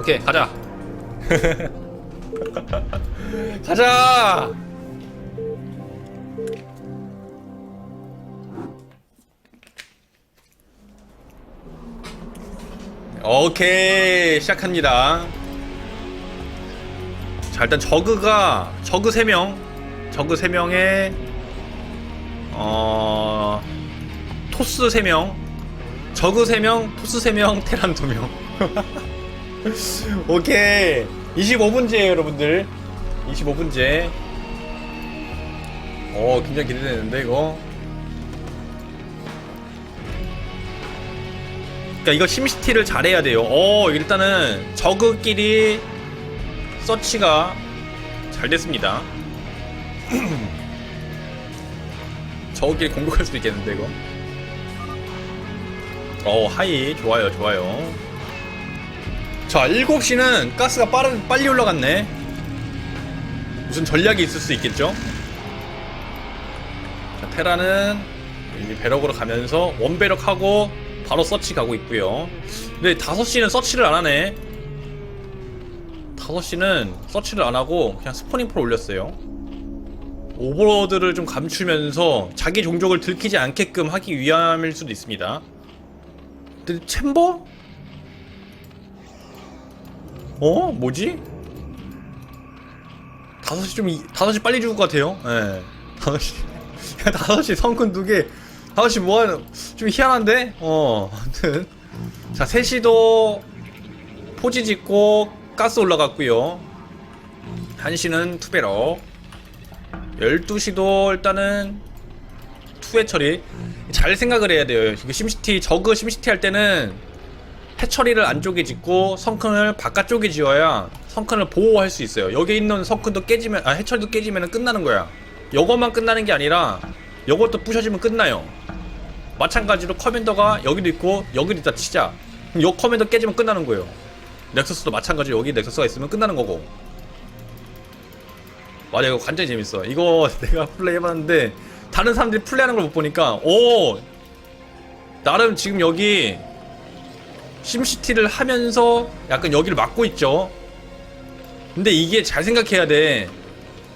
오케이 가자. 가자! 오케이 시작합니다. 자 일단 저그가 저그 3명. 저그 3명에 어 토스 3명. 저그 3명 토스 3명 테란 2명 오케이. 25분째 여러분들. 25분째. 어 굉장히 기대되는데 이거? 그러니까 이거 심시티를 잘해야 돼요. 어 일단은 저그끼리 서치가 잘 됐습니다. 저그끼리 공격할 수도 있겠는데 이거? 어 하이. 좋아요 좋아요 자 7시는 가스가 빠른, 빨리 올라갔네. 무슨 전략이 있을 수 있겠죠? 자 테라는 이제 배럭으로 가면서 원배럭하고 바로 서치 가고 있고요. 근데 5시는 서치를 안 하네. 5시는 서치를 안 하고 그냥 스포닝풀 올렸어요. 오버로드를 좀 감추면서 자기 종족을 들키지 않게끔 하기 위함일 수도 있습니다. 근데 챔버? 어? 뭐지? 5시 좀, 이- 5시 빨리 죽을 것 같아요. 예. 5시. 5시 성큰 두 개. 5시 뭐 하는, 좀 희한한데? 어, 아무튼. 자, 3시도 포지 짓고 가스 올라갔고요 1시는 투베러. 12시도 일단은 투회 처리. 잘 생각을 해야 돼요. 심시티, 저그 심시티 할 때는 해처리를 안쪽에 짓고 성큰을 바깥쪽에 지어야 성큰을 보호할 수 있어요. 여기 있는 성큰도 깨지면 아 해처리도 깨지면 끝나는 거야. 요것만 끝나는 게 아니라 요것도 부셔지면 끝나요. 마찬가지로 커맨더가 여기도 있고 여기도 있다 치자. 그럼 요 커맨더 깨지면 끝나는 거예요. 넥서스도 마찬가지로 여기 넥서스가 있으면 끝나는 거고. 맞아 이거 완전히 재밌어. 이거 내가 플레이 해봤는데 다른 사람들이 플레이하는 걸 못 보니까 오 나름 지금 여기 심시티를 하면서 약간 여기를 막고 있죠. 근데 이게 잘 생각해야 돼.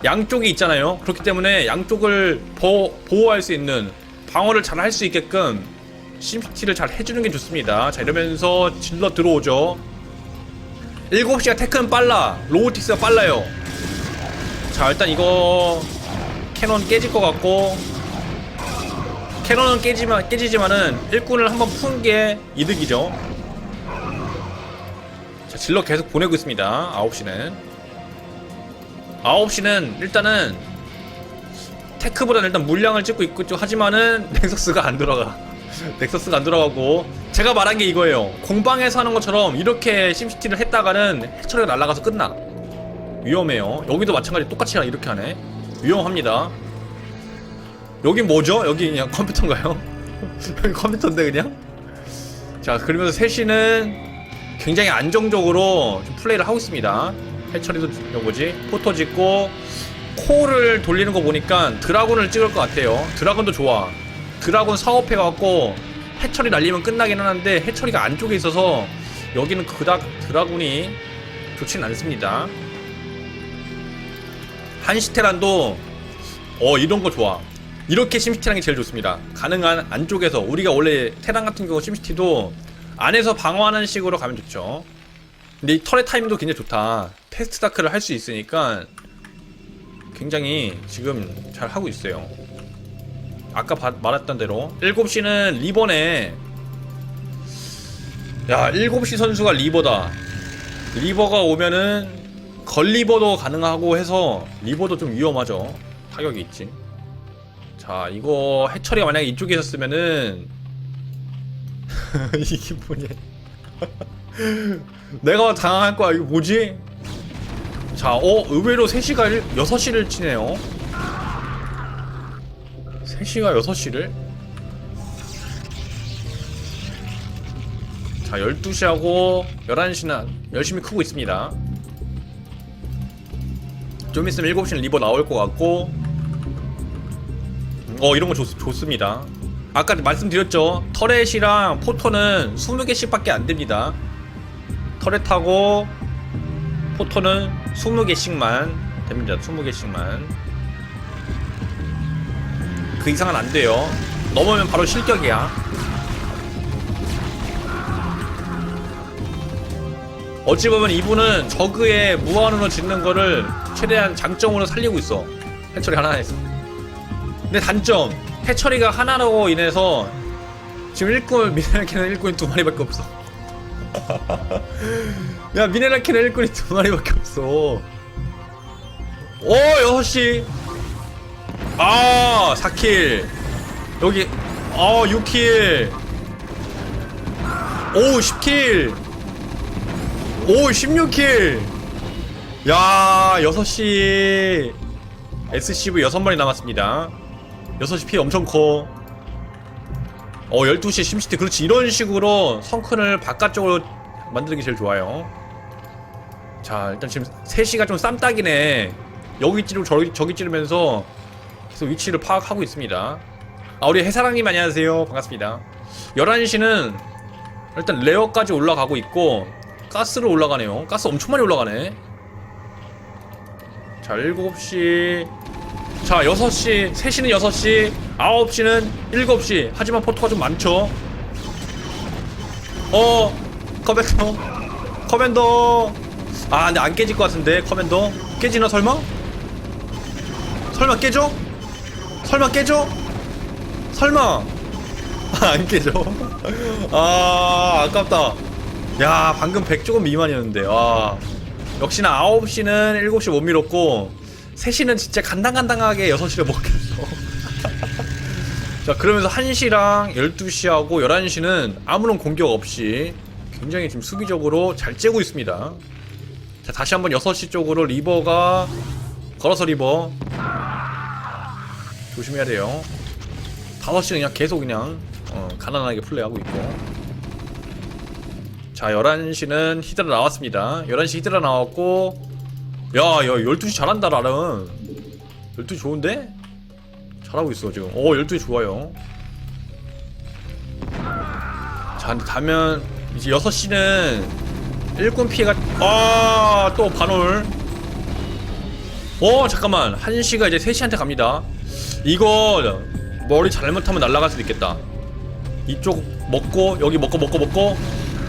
양쪽이 있잖아요. 그렇기 때문에 양쪽을 보, 보호할 수 있는 방어를 잘 할 수 있게끔 심시티를 잘 해주는 게 좋습니다. 자 이러면서 질러 들어오죠. 7시가 테크는 빨라. 로보틱스가 빨라요. 자 일단 이거 캐논 깨질 것 같고 캐논은 깨지만 깨지지만은 일꾼을 한번 푼 게 이득이죠. 자, 질러 계속 보내고 있습니다. 9시는. 9시는 일단은 테크보다는 일단 물량을 찍고 있고 좀 하지만은 넥서스가 안 돌아가. 넥서스가 안 돌아가고 제가 말한 게 이거예요. 공방에서 하는 것처럼 이렇게 심시티를 했다가는 해처리가 날아가서 끝나. 위험해요. 여기도 마찬가지 똑같이 이렇게 하네. 위험합니다. 여긴 뭐죠? 여기 그냥 컴퓨터인가요? 여기 컴퓨터인데 그냥? 자 그러면서 셋이는 굉장히 안정적으로 좀 플레이를 하고 있습니다. 해처리도 이거 뭐지? 포토 짓고 코를 돌리는 거 보니까 드라곤을 찍을 것 같아요. 드라곤도 좋아. 드라곤 사업해갖고 해처리 날리면 끝나긴 하는데 해처리가 안쪽에 있어서 여기는 그닥 드라곤이 좋진 않습니다. 한시테란도 어 이런 거 좋아. 이렇게 심시티라는 게 제일 좋습니다. 가능한 안쪽에서 우리가 원래 테란 같은 경우 심시티도 안에서 방어하는 식으로 가면 좋죠. 근데 이 털의 타이밍도 굉장히 좋다. 패스트 다크를 할 수 있으니까 굉장히 지금 잘 하고 있어요. 아까 바- 말했던 대로 7시는 리버네. 야, 7시 선수가 리버다. 리버가 오면은 걸리버도 가능하고 해서 리버도 좀 위험하죠. 타격이 있지. 자, 이거 해처리가 만약에 이쪽에 있었으면은 이게 뭐냐. 내가 당황할 거야. 이거 뭐지? 자, 어, 의외로 3시가 6시를 치네요. 3시가 6시를? 자, 12시하고 11시는 열심히 크고 있습니다. 좀 있으면 7시는 리버 나올 것 같고, 어, 이런 거 좋, 좋습니다. 아까 말씀드렸죠. 터렛이랑 포토는 20개씩 밖에 안 됩니다. 터렛하고 포토는 20개씩만 됩니다. 20개씩만. 그 이상은 안 돼요. 넘으면 바로 실격이야. 어찌 보면 이분은 저그의 무한으로 짓는 거를 최대한 장점으로 살리고 있어. 해처리 하나에서 근데 단점 해처리가 하나로 인해서 지금 일꾼 미네랄 캐는 일꾼이 두 마리밖에 없어. 야 미네랄 캐는 일꾼이 두 마리밖에 없어. 오 6시. 아 4킬. 여기 아 6킬. 오 10킬. 오 16킬. 야 6시. SCV 6마리 남았습니다 6시 피 엄청 커. 어 12시 심시티. 그렇지. 이런 식으로 성큰을 바깥쪽으로 만드는 게 제일 좋아요. 자 일단 지금 3시가 좀 쌈딱이네. 여기 찌르고 저기, 저기 찌르면서 계속 위치를 파악하고 있습니다. 아 우리 해사랑님 안녕하세요. 반갑습니다. 11시는 일단 레어까지 올라가고 있고 가스로 올라가네요. 가스 엄청 많이 올라가네. 자 7시 자 6시 3시는 6시 9시는 7시. 하지만 포토가 좀 많죠? 어 커맨더. 커맨더. 아 근데 안 깨질 것 같은데 커맨더. 깨지나 설마? 설마 깨져? 설마 깨져? 설마. 아, 안 깨져. 아 아깝다. 야 방금 100 조금 미만이었는데. 와 역시나 9시는 7시 못 밀었고 3시는 진짜 간당간당하게 6시를 먹겠어. 자 그러면서 1시랑 12시하고 11시는 아무런 공격 없이 굉장히 지금 수비적으로 잘 째고 있습니다. 자 다시 한번 6시 쪽으로 리버가 걸어서 리버. 조심해야 돼요. 5시는 그냥 계속 그냥 어, 가난하게 플레이하고 있고. 자 11시는 히드라 나왔습니다. 11시 히드라 나왔고 야야 12시 잘한다 나름 12시 좋은데? 잘하고 있어 지금. 오 12시 좋아요. 자 근데 가면 이제 6시는 일꾼 피해가 아또 반올 어 잠깐만. 1시가 이제 3시한테 갑니다. 이거 머리 잘못하면 날아갈 수도 있겠다. 이쪽 먹고 여기 먹고 먹고 먹고.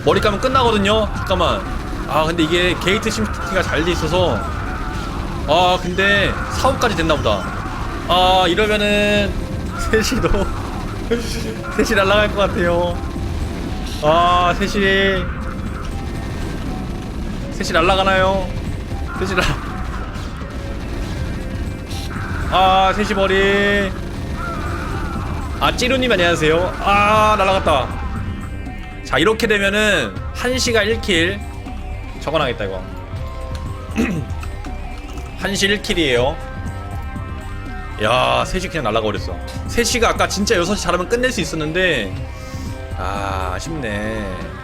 머리 감면 끝나거든요? 잠깐만. 아 근데 이게 게이트 심스티가 잘 돼 있어서 아 근데 사업까지 됐나보다 아 이러면은 3시도 3시 날아갈 것 같아요 아 3시 3시 날아가나요 3시 날 아, 3시 머리. 아, 찌루님 안녕하세요. 아, 날아갔다. 자, 이렇게 되면은 1시가 1킬. 적어놔야겠다, 이거. 1시 1킬이에요. 야, 3시 그냥 날아가 버렸어. 3시가 아까 진짜 6시 잘하면 끝낼 수 있었는데, 아, 아쉽네.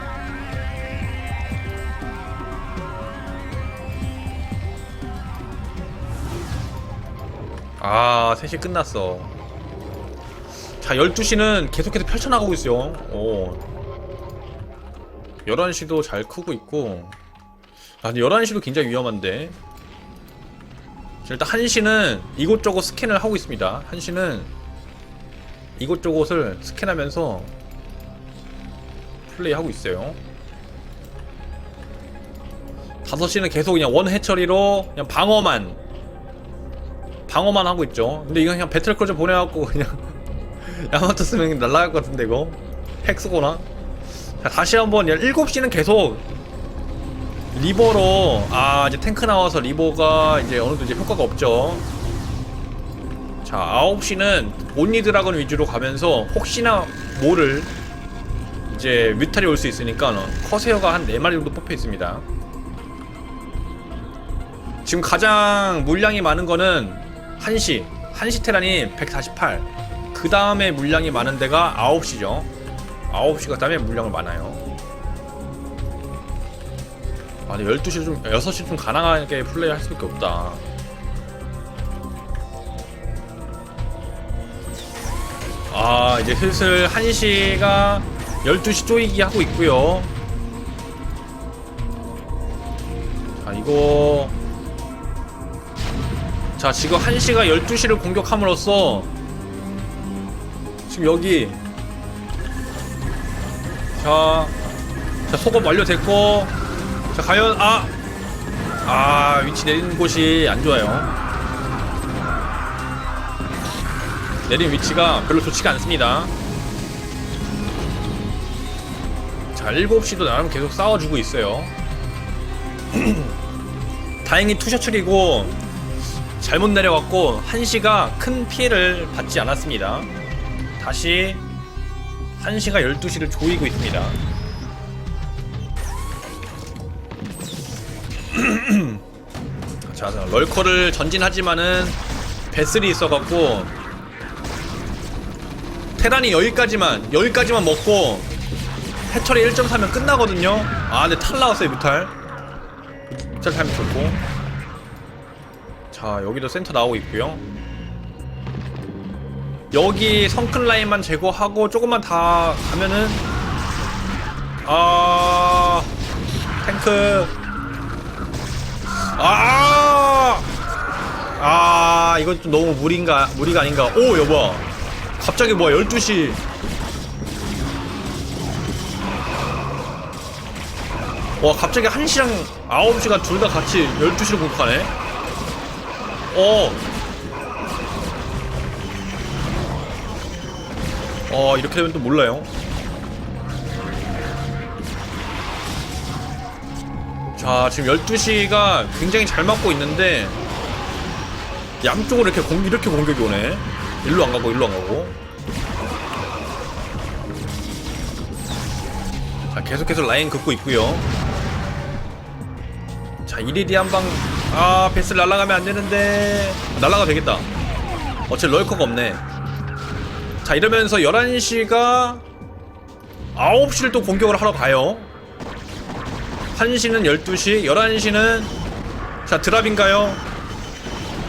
아 3시 끝났어 자 12시는 계속해서 펼쳐나가고 있어요 오 11시도 잘 크고 있고 아 근데 11시도 굉장히 위험한데 자, 일단 1시는 이곳저곳 스캔을 하고 있습니다 1시는 이곳저곳을 스캔하면서 플레이하고 있어요 5시는 계속 그냥 원 해처리로 그냥 방어만 방어만 하고 있죠. 근데 이거 그냥 배틀크루즈 보내갖고 그냥 야마토 쓰면 날라갈 것 같은데 이거 핵 쓰거나. 자 다시 한번 7시는 계속 리버로 아 이제 탱크 나와서 리버가 이제 어느 정도 이제 효과가 없죠. 자 9시는 온리 드라곤 위주로 가면서 혹시나 모를 이제 뮤탈이 올 수 있으니까 커세어가 한 4마리 정도 뽑혀 있습니다. 지금 가장 물량이 많은 거는 1시 1시 테란이 148. 그 다음에 물량이 많은 데가 9시죠. 9시가 다음에 물량을 많아요. 아, 근데 12시 좀, 6시 좀 가능하게 플레이 할 수밖에 없다. 아, 이제 슬슬 1시가 12시 쪼이기 하고 있고요. 자 이거. 자 지금 1시가 12시를 공격함으로써 지금 여기. 자, 자 소금 완료됐고 자 과연 아! 아 위치 내리는 곳이 안 좋아요. 내린 위치가 별로 좋지가 않습니다. 자 7시도 나름 계속 싸워주고 있어요. 다행히 투셔츠리고 잘못 내려갔고 1시가 큰 피해를 받지 않았습니다. 다시 1시가 12시를 조이고 있습니다 자, 자, 럴커를 전진하지만은 배슬이 있어갖고 테란이 여기까지만 여기까지만 먹고 해철이 1.4면 끝나거든요. 아 근데 탈 나왔어요 뮤탈. 뮤탈 타임이 좋고. 자 여기도 센터 나오고 있고요. 여기 성큰 라인만 제거하고 조금만 다 가면은 아 탱크 아, 아, 이건 좀 너무 무리인가, 무리가 아닌가. 오, 여보. 갑자기 뭐야, 12시. 와, 갑자기 1시랑 9시가 둘 다 같이 12시를 공격하네. 어. 어, 이렇게 되면 또 몰라요. 자 지금 12시가 굉장히 잘 맞고 있는데 양쪽으로 이렇게 공 이렇게 공격이 오네. 일로 안 가고 일로 안 가고. 자 계속해서 라인 긋고 있고요. 자 이리리 한방 아 베스 날아가면 안 되는데. 날아가 되겠다. 어차피 럴커가 없네. 자 이러면서 11시가 9시를 또 공격을 하러 가요 1시는 12시, 11시는 자 드랍인가요?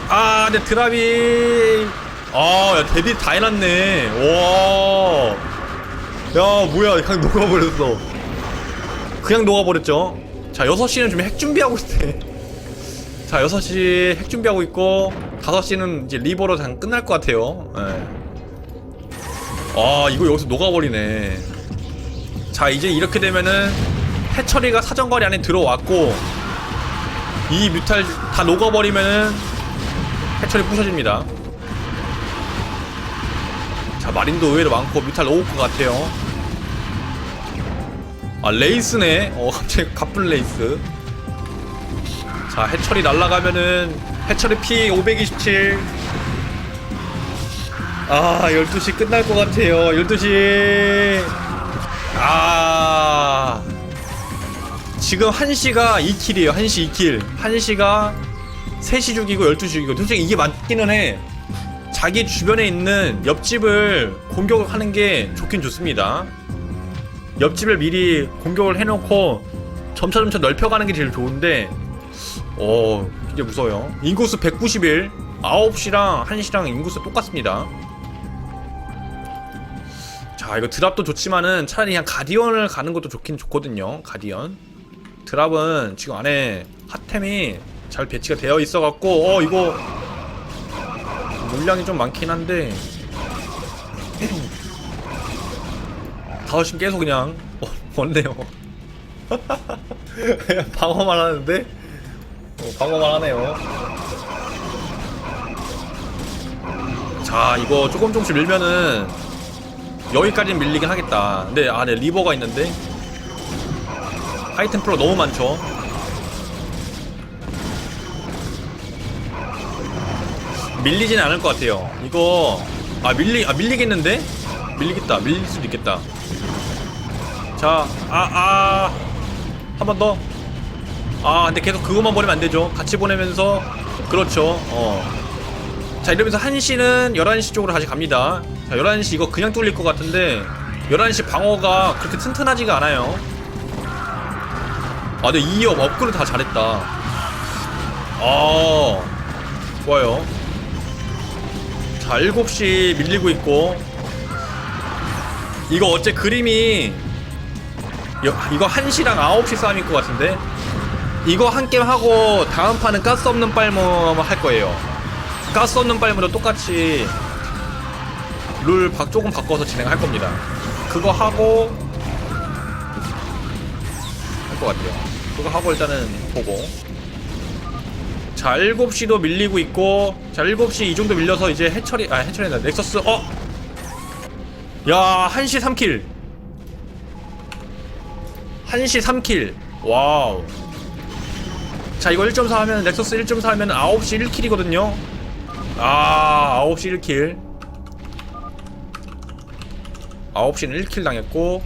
아, 근데 드랍이 아, 야, 데뷔 다 해놨네. 와, 야, 뭐야, 그냥 녹아버렸어. 그냥 녹아버렸죠. 자, 6시는 좀핵 준비하고 있대. 자, 6시 핵 준비하고 있고, 5시는 이제 리버로 장 끝날 것 같아요. 예. 아, 이거 여기서 녹아버리네. 자, 이제 이렇게 되면은 해처리가 사정거리 안에 들어왔고 이 뮤탈 다 녹아버리면은 해처리 부셔집니다. 자 마린도 의외로 많고 뮤탈 녹을 것 같아요. 아 레이스네. 어 갑자기 가쁜 레이스. 자 해처리 날라가면은 해처리 피 527. 아 12시 끝날 것 같아요. 12시. 아 지금 1시가 2킬이에요. 1시 2킬. 1시가 3시 죽이고 12시 죽이고. 솔직히 이게 맞기는 해. 자기 주변에 있는 옆집을 공격을 하는 게 좋긴 좋습니다. 옆집을 미리 공격을 해놓고 점차점차 넓혀가는 게 제일 좋은데 어 이제 무서워요. 인구수 191 9시랑 1시랑 인구수 똑같습니다. 자 이거 드랍도 좋지만은 차라리 그냥 가디언을 가는 것도 좋긴 좋거든요. 가디언 드랍은 지금 안에 핫템이 잘 배치가 되어 있어갖고 어 이거 물량이 좀 많긴 한데. 다섯심 계속 그냥 어, 원네요. 방어만 하는데? 어, 방어만 하네요. 자 이거 조금 조금씩 밀면은 여기까지는 밀리긴 하겠다. 근데 안에 리버가 있는데 하이템플러 너무 많죠? 밀리지는 않을 것 같아요. 이거 아 밀리 아 밀리겠는데? 밀리겠다. 밀릴 수도 있겠다. 자 아 아. 한 번 더. 아 근데 계속 그것만 보내면 안 되죠. 같이 보내면서. 그렇죠. 어자 이러면서 1시는 11시 쪽으로 다시 갑니다. 자 11시 이거 그냥 뚫릴 것 같은데 11시 방어가 그렇게 튼튼하지가 않아요 아, 근데 2업 업그레이드 다 잘했다. 아, 좋아요. 자, 7시 밀리고 있고. 이거 어째 그림이 여, 이거 1시랑 9시 싸움일 것 같은데? 이거 한 게임 하고 다음 판은 가스 없는 빨모 할 거예요. 가스 없는 빨모도 똑같이 룰 바- 조금 바꿔서 진행할 겁니다. 그거 하고 할 것 같아요. 그거 하고 일단은 보고. 자, 7시도 밀리고 있고, 자, 7시 이 정도 밀려서 이제 해철이, 아, 해철이다. 넥서스, 어! 야, 1시 3킬. 1시 3킬. 와우. 자, 이거 1.4 하면, 넥서스 1.4 하면 9시 1킬이거든요. 아, 9시 1킬. 9시는 1킬 당했고,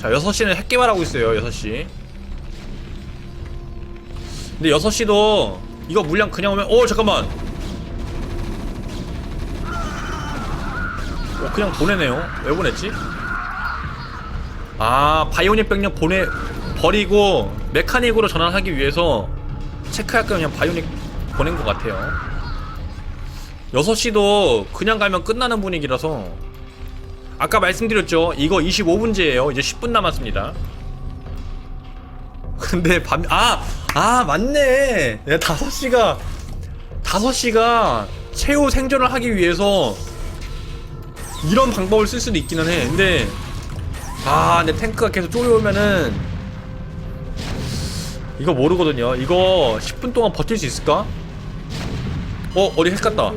자, 6시는 핵개발하고 있어요, 6시. 근데 6시도 이거 물량 그냥 오면 오 잠깐만. 어 그냥 보내네요. 왜 보냈지? 아 바이오닉 병력 보내 버리고 메카닉으로 전환하기 위해서 체크할까 그냥 바이오닉 보낸 것 같아요. 6시도 그냥 가면 끝나는 분위기라서. 아까 말씀드렸죠. 이거 25분제예요. 이제 10분 남았습니다 근데 밤, 아, 아, 맞네. 내가 5시가, 5시가 최후 생존을 하기 위해서 이런 방법을 쓸 수도 있기는 해. 근데, 아, 내 탱크가 계속 쪼여오면은, 이거 모르거든요. 이거 10분 동안 버틸 수 있을까? 어, 어디 핵 갔다.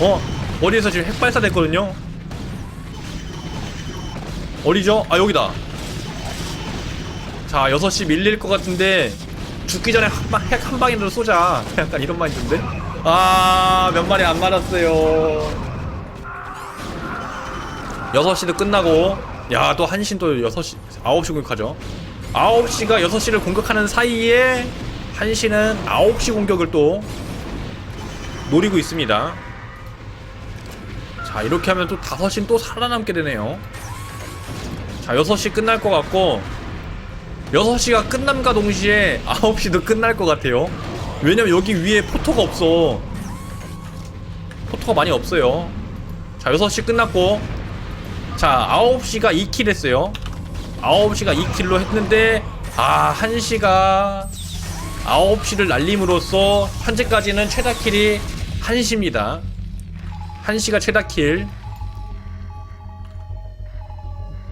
어, 어디에서 지금 핵 발사됐거든요? 어디죠? 아, 여기다. 자 6시 밀릴 것 같은데 죽기 전에 핵 한 방이라도 쏘자. 약간 이런 마인드인데? 아몇 마리 안 맞았어요. 6시도 끝나고 야 또 한신 또 6시 9시 공격하죠. 9시가 6시를 공격하는 사이에 한신은 9시 공격을 또 노리고 있습니다. 자 이렇게 하면 또 5시는 또 살아남게 되네요. 자 6시 끝날 것 같고 6시가 끝남과 동시에 9시도 끝날 것 같아요. 왜냐면 여기 위에 포토가 없어. 포토가 많이 없어요. 자 6시 끝났고. 자 9시가 2킬 했어요. 9시가 2킬로 했는데 아 1시가 9시를 날림으로써 현재까지는 최다킬이 1시입니다. 1시가 최다킬.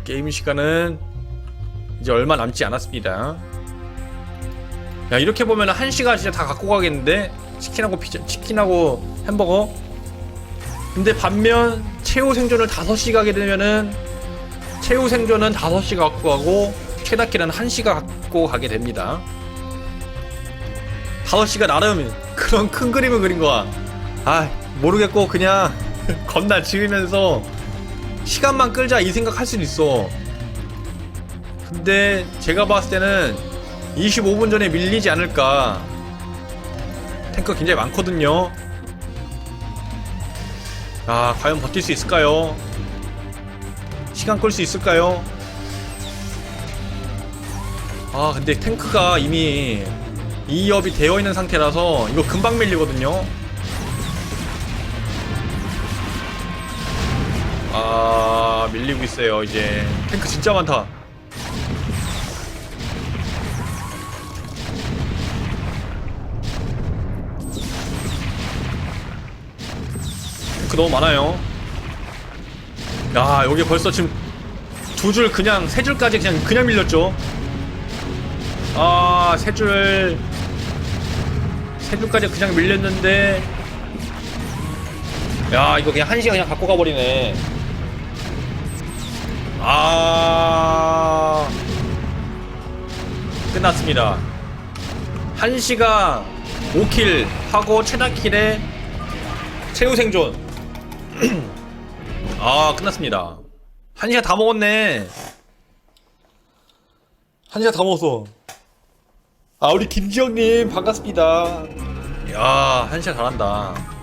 게임 시간은 이제 얼마 남지 않았습니다. 야 이렇게 보면 한 시간 진짜 다 갖고 가겠는데 치킨하고 피자, 치킨하고 햄버거. 근데 반면 최후 생존을 5시 가게 되면은 최후 생존은 5시 갖고 가고 최다 킬은 1시가 갖고 가게 됩니다. 5시가 나름 그런 큰 그림을 그린 거야. 아 모르겠고 그냥 겁나 지으면서 시간만 끌자 이 생각 할 수도 있어. 근데 제가 봤을 때는 25분 전에 밀리지 않을까. 탱크 굉장히 많거든요. 아 과연 버틸 수 있을까요? 시간 끌 수 있을까요? 아 근데 탱크가 이미 2업이 되어 있는 상태라서 이거 금방 밀리거든요. 아 밀리고 있어요 이제. 탱크 진짜 많다 너무 많아요. 야 여기 벌써 지금 두 줄 그냥 세 줄까지 그냥 그냥 밀렸죠. 아세 줄. 세 줄까지 그냥 밀렸는데 야 이거 그냥 한 시간 그냥 갖고 가버리네 아 끝났습니다 한 시가 5킬 하고 최다킬에 최후 생존 아 끝났습니다. 한 시간 다 먹었네. 한 시간 다 먹었어. 아 우리 김지영님 반갑습니다. 야한 시간 잘한다